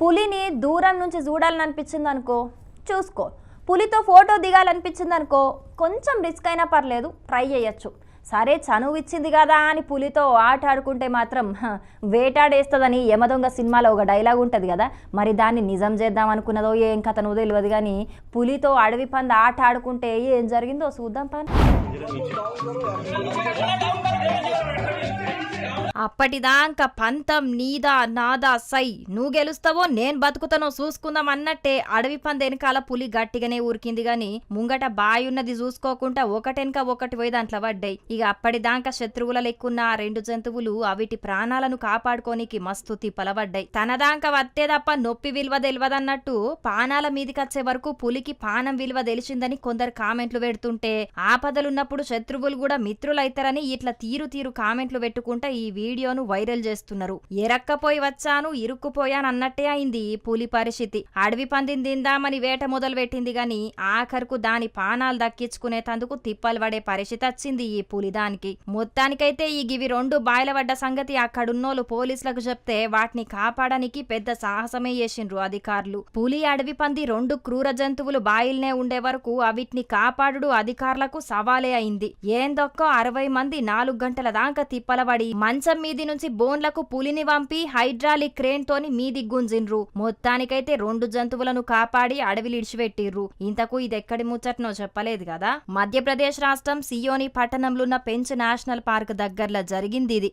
పులిని దూరం నుంచి చూడాలనిపించింది అనుకో చూసుకో. పులితో ఫోటో దిగాలనిపించింది అనుకో కొంచెం రిస్క్ అయినా పర్లేదు ట్రై చేయొచ్చు. సరే చనువు ఇచ్చింది కదా అని పులితో ఆట ఆడుకుంటే మాత్రం వేటాడేస్తుందని యమదొంగ సినిమాలో ఒక డైలాగ్ ఉంటుంది కదా. మరి దాన్ని నిజం చేద్దాం అనుకున్నదో ఏం కథనో తెలియదు కానీ పులితో అడవి పంద ఆట ఆడుకుంటే ఏం జరిగిందో చూద్దాం పాన్ అప్పటిదాకా పంతం నీదా నాదా సై. నువ్వు గెలుస్తావో నేను బతుకుతానో చూసుకుందాం అన్నట్టే అడవి పంద వెనకాల పులి గట్టిగానే ఊరికింది గాని ముంగట బాయి ఉన్నది చూసుకోకుండా ఒకటెనక ఒకటి పోయి దాంట్లో పడ్డాయి. ఇక అప్పటిదాకా శత్రువుల లెక్కున్న ఆ రెండు జంతువులు అవిటి ప్రాణాలను కాపాడుకోనికి మస్తు తిప్పలబడ్డాయి తనదాంక వత్తే తప్ప నొప్పి విలువ తెలియదన్నట్టు పానాల మీదికొచ్చే వరకు పులికి పానం విలువ తెలిసిందని కొందరు కామెంట్లు పెడుతుంటే ఆపదలున్నప్పుడు శత్రువులు కూడా మిత్రులైతారని ఇట్లా తీరు తీరు కామెంట్లు పెట్టుకుంటా ఈ వీడియోను వైరల్ చేస్తున్నారు. ఎరక్కపోయి వచ్చాను ఇరుక్కుపోయాను అన్నట్టే అయింది పులి పరిస్థితి. అడవి పందిని తిందామని వేట మొదలు పెట్టింది గాని ఆఖరుకు దాని పానాలు దక్కించుకునే తందుకు తిప్పలు పడే పరిస్థితి వచ్చింది ఈ పులి దానికి. మొత్తానికైతే ఈ గివి రెండు బాయలపడ్డ సంగతి అక్కడున్నోళ్ళు పోలీసులకు చెప్తే వాటిని కాపాడానికి పెద్ద సాహసమే చేసిండ్రు అధికారులు. పులి అడవి పంది రెండు క్రూర జంతువులు బాయిల్నే ఉండే వరకు అవిటిని కాపాడుడు అధికారులకు సవాలే అయింది. ఏందొక్కో అరవై మంది నాలుగు గంటల దాకా తిప్పలబడి మంచం మీది నుంచి బోన్లకు పులిని పంపి హైడ్రాలిక్ క్రేన్ తోని మీది గుంజిండ్రు మొత్తానికైతే రెండు జంతువులను కాపాడి అడవిలు ఇడిచిపెట్టిర్రు. ఇంతకు ఇది ఎక్కడి ముచ్చట్నో చెప్పలేదు కదా. మధ్యప్రదేశ్ రాష్ట్రం సియోని పట్టణంలో ఉన్న పెంచ్ నేషనల్ పార్క్ దగ్గరలో జరిగింది ఇది.